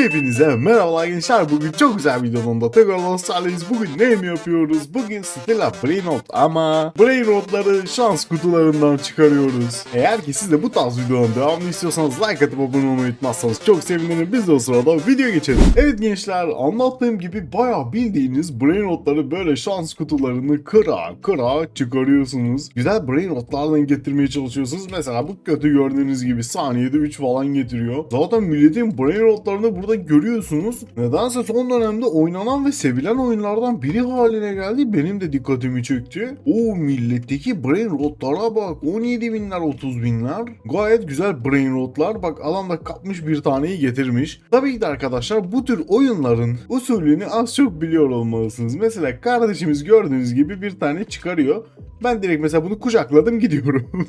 Hepinize merhabalar gençler. Bugün çok güzel bir videonun tekrar dostlarlayız. Bugün ne mi yapıyoruz? Bugün Stella Brainrot ama Brainrot'ları şans kutularından çıkarıyoruz. Eğer ki siz de bu tarz videoların devamını istiyorsanız like atıp abone olmayı unutmazsanız çok sevinirim. Biz de o sırada video geçelim. Evet gençler anlattığım gibi bayağı bildiğiniz Brainrot'ları böyle şans kutularını kıra kıra çıkarıyorsunuz. Güzel Brainrot'lardan getirmeye çalışıyorsunuz. Mesela bu kötü gördüğünüz gibi saniyede 3 falan getiriyor. Zaten milletin Brainrot'larını burada görüyorsunuz. Nedense son dönemde oynanan ve sevilen oyunlardan biri haline geldi. Benim de dikkatimi çekti. O milletteki Brainrot'lara bak. 17 binler 30 binler. Gayet güzel Brainrot'lar. Bak adam da kapmış bir taneyi getirmiş. Tabii ki de arkadaşlar bu tür oyunların usulünü az çok biliyor olmalısınız. Mesela kardeşimiz gördüğünüz gibi bir tane çıkarıyor. Ben direkt mesela bunu kucakladım gidiyorum.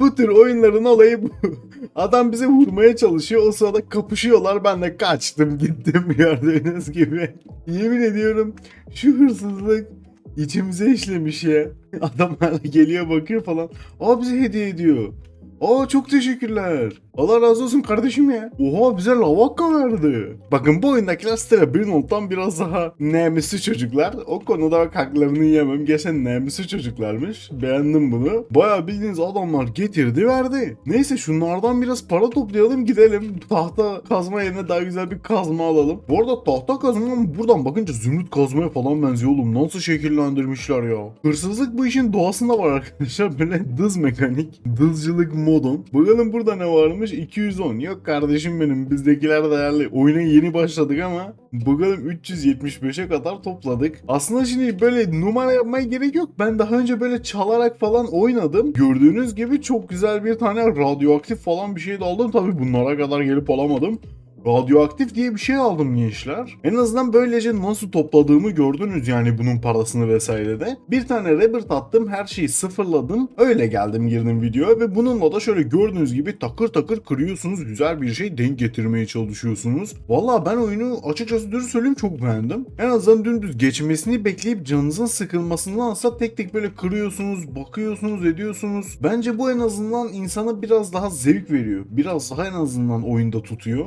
bu tür oyunların olayı bu. Adam bize vurmaya çalışıyor. O sırada kapışıyorlar. Ben de kaçtım gittim gördüğünüz gibi. Yemin ediyorum şu hırsızlık içimize işlemiş ya. Adam hala geliyor bakıyor falan. Aa bize hediye ediyor. Aa çok teşekkürler. Allah razı olsun kardeşim ya. Oha bize lavakka verdi. Bakın bu oyundakiler Stella Brinold'dan biraz daha nemisi çocuklar. O konuda bak haklarını yemem. Geçen nemisi çocuklarmış. Beğendim bunu. Bayağı bildiğiniz adamlar getirdi verdi. Neyse şunlardan biraz para toplayalım gidelim. Tahta kazma yerine daha güzel bir kazma alalım. Bu arada tahta kazma buradan bakınca zümrüt kazmaya falan benziyor oğlum. Nasıl şekillendirmişler ya. Hırsızlık bu işin doğasında var arkadaşlar. Böyle dız mekanik. Dızcılık modun. Bakalım burada ne varmış? 210. Yok kardeşim benim bizdekiler değerli. Oyuna yeni başladık ama bakalım 375'e kadar topladık. Aslında şimdi böyle numara yapmaya gerek yok. Ben daha önce böyle çalarak falan oynadım. Gördüğünüz gibi çok güzel bir tane radyoaktif falan bir şey de aldım. Tabii bunlara kadar gelip alamadım. Radyoaktif diye bir şey aldım gençler. En azından böylece nasıl topladığımı gördünüz yani bunun parasını vesaire de. Bir tane Rebirth attım her şeyi sıfırladım. Öyle geldim girdim videoya ve bununla da şöyle gördüğünüz gibi takır takır kırıyorsunuz. Güzel bir şey denk getirmeye çalışıyorsunuz. Valla ben oyunu açıkçası dürüst söyleyeyim çok beğendim. En azından dümdüz geçmesini bekleyip canınızın sıkılmasındansa tek tek böyle kırıyorsunuz, bakıyorsunuz, ediyorsunuz. Bence bu en azından insana biraz daha zevk veriyor. Biraz daha en azından oyunda tutuyor.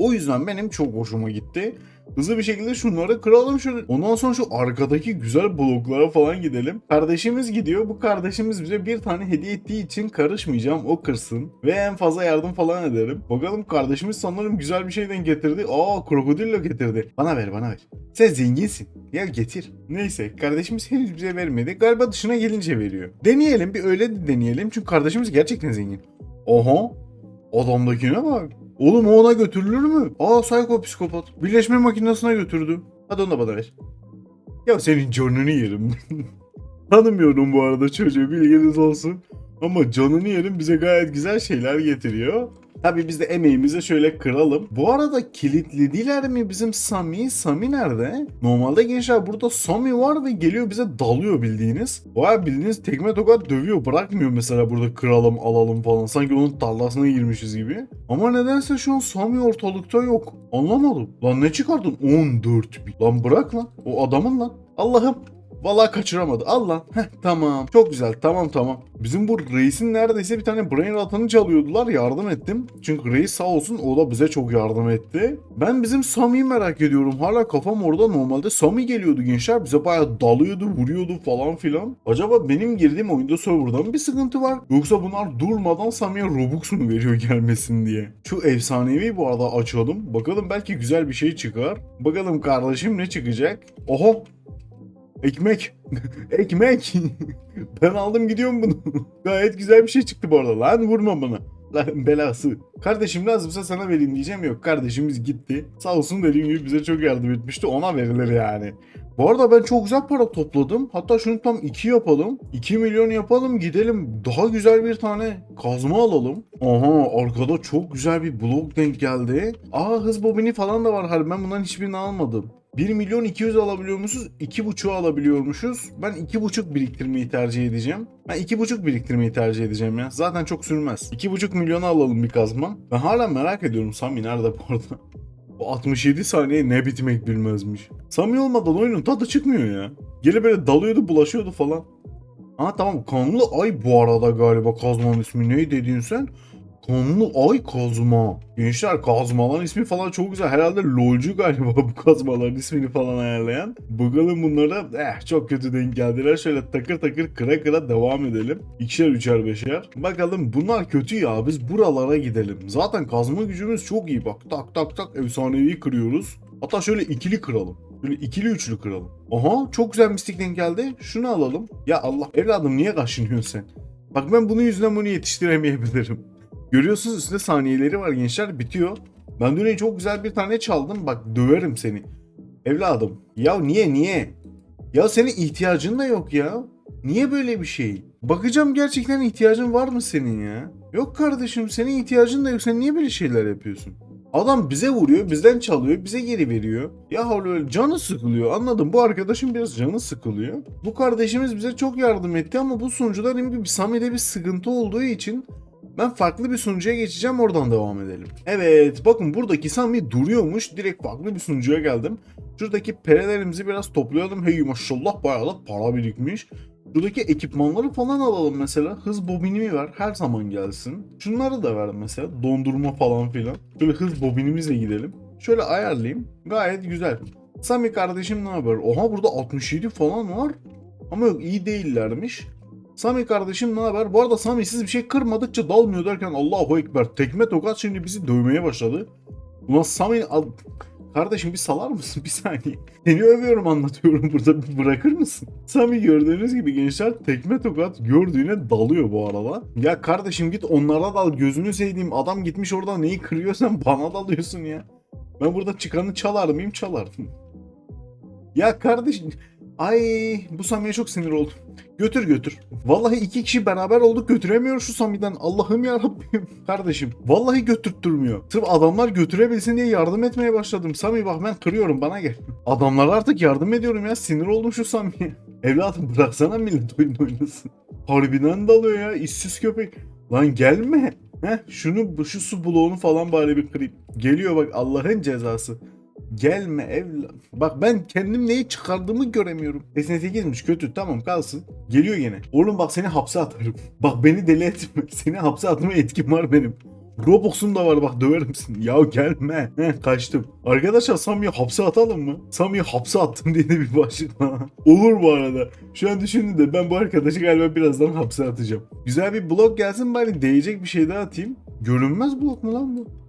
O yüzden benim çok hoşuma gitti. Hızlı bir şekilde şunları kıralım şöyle. Ondan sonra şu arkadaki güzel bloklara falan gidelim. Kardeşimiz gidiyor. Bu kardeşimiz bize bir tane hediye ettiği için karışmayacağım. O kırsın. Ve en fazla yardım falan ederim. Bakalım kardeşimiz sanırım güzel bir şeyden getirdi. Aa krokodillo getirdi. Bana ver bana ver. Sen zenginsin. Gel getir. Neyse kardeşimiz henüz bize vermedi. Galiba dışına gelince veriyor. Deneyelim bir öyle de deneyelim. Çünkü kardeşimiz gerçekten zengin. Oha. Adamdakine bak. Oğlum o ona götürülür mü? Aa psycho psikopat. Birleşme makinesine götürdü. Hadi onu da bana ver. Ya senin canını yerim. Tanımıyorum bu arada çocuğu bilginiz olsun. Ama canını yerim bize gayet güzel şeyler getiriyor. Tabii biz de emeğimizi şöyle kıralım. Bu arada kilitlediler mi bizim Sami? Sami nerede? Normalde gençler burada Sami var ve geliyor bize dalıyor bildiğiniz. Baya bildiğiniz tekme tokat dövüyor. Bırakmıyor mesela burada kıralım alalım falan. Sanki onun tarlasına girmişiz gibi. Ama nedense şu an Sami ortalıkta yok. Anlamadım. Lan ne çıkardın? 14 bin. Lan bırak lan. O adamın lan. Allah'ım. Vallahi kaçıramadı. Al lan. Heh, tamam. Çok güzel. Tamam tamam. Bizim bu reisin neredeyse bir tane brain ratanı çalıyordular. Yardım ettim. Çünkü reis sağ olsun o da bize çok yardım etti. Ben bizim Sami'yi merak ediyorum. Hala kafam orada normalde Sami geliyordu gençler. Bize bayağı dalıyordu, vuruyordu falan filan. Acaba benim girdiğim oyunda serverda mı bir sıkıntı var? Yoksa bunlar durmadan Sami'ye Robux mu veriyor gelmesin diye? Şu efsanevi bu arada açalım. Bakalım belki güzel bir şey çıkar. Bakalım kardeşim ne çıkacak? Oho Ekmek. Ekmek. ben aldım gidiyorum bunu. Gayet güzel bir şey çıktı bu arada. Lan vurma bana. Lan belası. Kardeşim lazımsa sana vereyim diyeceğim yok. Kardeşimiz gitti. Sağ olsun dediğim gibi bize çok yardım etmişti. Ona verilir yani. Bu arada ben çok güzel para topladım. Hatta şunu tam 2 yapalım. 2 milyon yapalım gidelim. Daha güzel bir tane kazma alalım. Aha arkada çok güzel bir blok denk geldi. Aa hız bobini falan da var. Hayır ben bunların hiçbirini almadım. 1 milyon 200 alabiliyormuşuz. 2,5'u alabiliyormuşuz. Ben 2,5 biriktirmeyi tercih edeceğim. Ben 2,5 biriktirmeyi tercih edeceğim ya. Zaten çok sürmez. 2,5 milyona alalım bir kazma. Ben hala merak ediyorum Sami nerede bu arada. O 67 saniye ne bitmek bilmezmiş. Sami olmadan oyunun tadı çıkmıyor ya. Geri böyle dalıyordu bulaşıyordu falan. Ha tamam kanlı ay bu arada galiba kazmanın ismi ne dediğin sen? Kanlı ay kazma. Gençler kazmaların ismi falan çok güzel. Herhalde lolcu galiba bu kazmaların ismini falan ayarlayan. Bakalım bunlara eh çok kötü denk geldiler. Şöyle takır takır kıra kıra devam edelim. İkişer üçer beşer. Bakalım bunlar kötü ya biz buralara gidelim. Zaten kazma gücümüz çok iyi bak. Tak tak tak efsanevi kırıyoruz. Hatta şöyle ikili kıralım. Böyle ikili üçlü kıralım. Aha çok güzel mistik denk geldi. Şunu alalım. Ya Allah evladım niye kaşınıyorsun sen? Bak ben bunun yüzünden bunu yetiştiremeyebilirim. Görüyorsunuz üstünde saniyeleri var gençler bitiyor. Ben dün çok güzel bir tane çaldım bak döverim seni. Evladım ya niye niye? Ya senin ihtiyacın da yok ya. Niye böyle bir şey? Bakacağım gerçekten ihtiyacın var mı senin ya? Yok kardeşim senin ihtiyacın da yok sen niye böyle şeyler yapıyorsun? Adam bize vuruyor, bizden çalıyor, bize geri veriyor. Ya öyle canı sıkılıyor. Anladım. Bu arkadaşım biraz canı sıkılıyor. Bu kardeşimiz bize çok yardım etti ama bu sunucuda gibi Sami'de bir sıkıntı olduğu için ben farklı bir sunucuya geçeceğim oradan devam edelim. Evet bakın buradaki Sami duruyormuş. Direkt farklı bir sunucuya geldim. Şuradaki perelerimizi biraz toplayalım. Hey maşallah bayağı da para birikmiş. Şuradaki ekipmanları falan alalım mesela. Hız bobinimi ver. Her zaman gelsin. Şunları da ver mesela. Dondurma falan filan. Şöyle hız bobinimizle gidelim. Şöyle ayarlayayım. Gayet güzel. Sami kardeşim ne haber? Oha burada 67 falan var. Ama yok iyi değillermiş. Sami kardeşim ne haber? Bu arada Sami siz bir şey kırmadıkça dalmıyor derken Allahu Ekber tekme tokat şimdi bizi dövmeye başladı. Ulan Sami al- Kardeşim bir salar mısın bir saniye? Seni övüyorum anlatıyorum burada bir bırakır mısın? Sami gördüğünüz gibi gençler tekme tokat gördüğüne dalıyor bu arada. Ya kardeşim git onlara dal gözünü sevdiğim adam gitmiş orada neyi kırıyor sen bana dalıyorsun ya. Ben burada çıkanı çalar mıyım çalardım. Ya kardeşim ay bu Sami'ye çok sinir oldum. Götür götür. Vallahi iki kişi beraber olduk götüremiyor şu Sami'den. Allah'ım ya. Kardeşim vallahi götürttürmüyor. Sırf adamlar götürebilsin diye yardım etmeye başladım. Sami bak ben kırıyorum bana gel. Adamlara artık yardım ediyorum ya. Sinir oldum şu Sami'ye. Evladım bıraksana millet oyun oynasın. Harbiden dalıyor ya. işsiz köpek. Lan gelme. Heh şunu şu su bloğunu falan bari bir kırayım. Geliyor bak Allah'ın cezası. Gelme evlat. Bak ben kendim neyi çıkardığımı göremiyorum. SN8'miş kötü tamam kalsın. Geliyor yine. Oğlum bak seni hapse atarım. Bak beni deli etme. Seni hapse atma etkim var benim. Robux'um da var bak döverim seni. Ya gelme. Heh, kaçtım. Arkadaşlar Sami'yi hapse atalım mı? Sami'yi hapse attım diye de bir başlık. Olur bu arada. Şu an düşündüm de ben bu arkadaşı galiba birazdan hapse atacağım. Güzel bir blok gelsin bari değecek bir şey daha atayım. Görünmez blok mu lan bu?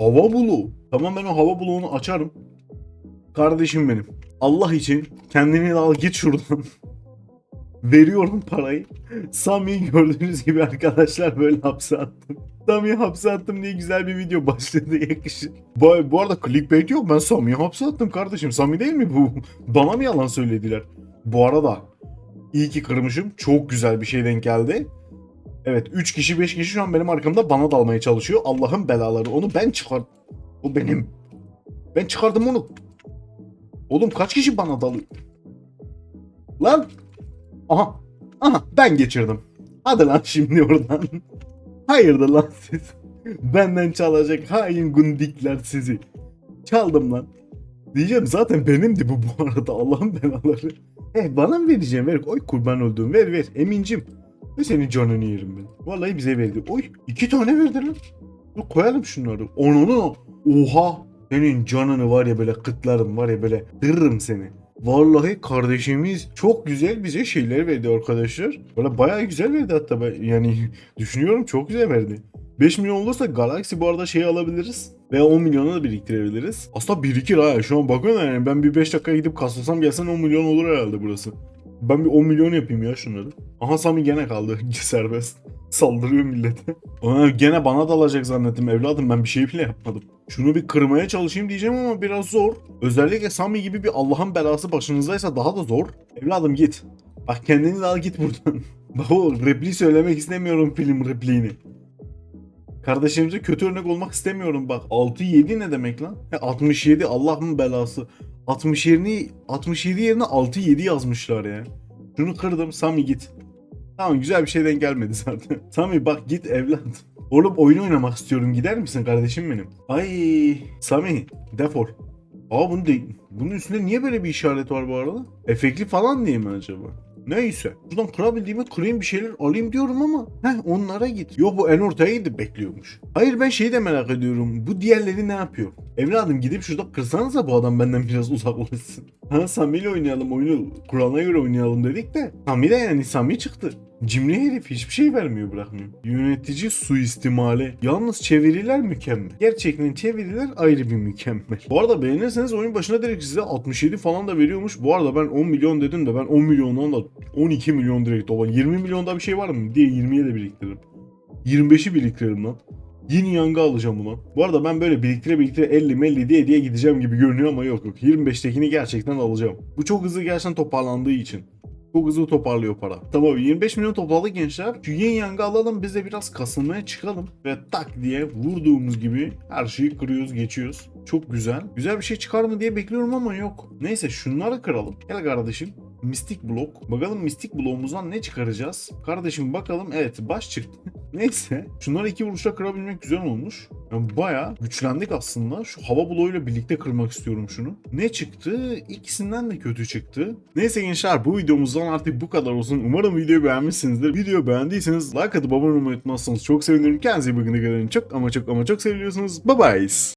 Hava buluğu. Tamam ben o hava buluğunu açarım. Kardeşim benim. Allah için kendini al git şuradan. Veriyorum parayı. Sami'yi gördüğünüz gibi arkadaşlar böyle hapse attım. Sami'yi hapse attım diye güzel bir video başladı yakışır. Bu, bu arada clickbait yok ben Sami'yi hapse attım kardeşim. Sami değil mi bu? Bana mı yalan söylediler? Bu arada iyi ki kırmışım. Çok güzel bir şey denk geldi. Evet 3 kişi 5 kişi şu an benim arkamda bana dalmaya çalışıyor. Allah'ın belaları. Onu ben çıkar. O benim. Ben çıkardım onu. Oğlum kaç kişi bana dalıyor? Lan. Aha. Aha ben geçirdim. Hadi lan şimdi oradan. Hayırdır lan siz. Benden çalacak hain gundikler sizi. Çaldım lan. Diyeceğim zaten benimdi bu bu arada Allah'ın belaları. Eh bana mı vereceğim ver. Oy kurban olduğum ver ver emincim. Ve senin canını yerim ben. Vallahi bize verdi. Oy iki tane verdi lan. Dur koyalım şunları. Onu Oha. Senin canını var ya böyle kıtlarım var ya böyle kırırım seni. Vallahi kardeşimiz çok güzel bize şeyler verdi arkadaşlar. Böyle bayağı güzel verdi hatta ben yani düşünüyorum çok güzel verdi. 5 milyon olursa Galaxy bu arada şey alabiliriz. Veya 10 milyona da biriktirebiliriz. Aslında birikir ha. Şu an bakıyorum yani ben bir 5 dakika gidip kaslasam gelsen 10 milyon olur herhalde burası. Ben bir 10 milyon yapayım ya şunları. Aha Sami gene kaldı serbest. Saldırıyor millete. Aa, gene bana dalacak zannettim evladım ben bir şey bile yapmadım. Şunu bir kırmaya çalışayım diyeceğim ama biraz zor. Özellikle Sami gibi bir Allah'ın belası başınızdaysa daha da zor. Evladım git. Bak kendini al git buradan. Bak o repliği söylemek istemiyorum film repliğini. Kardeşimize kötü örnek olmak istemiyorum bak. 6-7 ne demek lan? He, 67 Allah'ın belası. 67 67 yerine 6-7 yazmışlar ya. Şunu kırdım Sami git. Tamam güzel bir şeyden gelmedi zaten. Sami bak git evlat. Oğlum oyun oynamak istiyorum gider misin kardeşim benim? Ay Sami defol. Aa bunu de, bunun üstünde niye böyle bir işaret var bu arada? Efektli falan diye mi acaba? Neyse. Buradan kırabildiğimi kırayım bir şeyler alayım diyorum ama. Heh onlara git. Yok bu en ortaya gidip bekliyormuş. Hayır ben şeyi de merak ediyorum. Bu diğerleri ne yapıyor? Evladım gidip şurada kırsanıza bu adam benden biraz uzaklaşsın. Ha Sami ile oynayalım oyunu. Kur'an'a göre oynayalım dedik de. Sami de yani Sami çıktı. Cimri herif hiçbir şey vermiyor bırakmıyor. Yönetici suistimali. Yalnız çeviriler mükemmel. Gerçekten çeviriler ayrı bir mükemmel. Bu arada beğenirseniz oyun başına direkt size 67 falan da veriyormuş. Bu arada ben 10 milyon dedim de ben 10 milyondan da 12 milyon direkt olan 20 milyonda bir şey var mı diye 20'ye de biriktiririm. 25'i biriktiririm lan. Yeni yanga alacağım ulan. Bu arada ben böyle biriktire biriktire 50 melli diye diye gideceğim gibi görünüyor ama yok yok. 25'tekini gerçekten alacağım. Bu çok hızlı gerçekten toparlandığı için. Çok hızlı toparlıyor para. Tamam 25 milyon topladık gençler. Şu yin yangı alalım biz de biraz kasılmaya çıkalım. Ve tak diye vurduğumuz gibi her şeyi kırıyoruz geçiyoruz. Çok güzel. Güzel bir şey çıkar mı diye bekliyorum ama yok. Neyse şunları kıralım. Gel kardeşim. Mistik blok. Bakalım mistik bloğumuzdan ne çıkaracağız? Kardeşim bakalım. Evet baş çıktı. Neyse. Şunları iki vuruşla kırabilmek güzel olmuş. Yani bayağı güçlendik aslında. Şu hava bloğuyla birlikte kırmak istiyorum şunu. Ne çıktı? İkisinden de kötü çıktı. Neyse gençler bu videomuzdan artık bu kadar olsun. Umarım videoyu beğenmişsinizdir. Videoyu beğendiyseniz like atıp abone olmayı unutmazsanız çok sevinirim. Kendinize iyi bakın. Çok ama çok ama çok seviyorsunuz. Bye bye.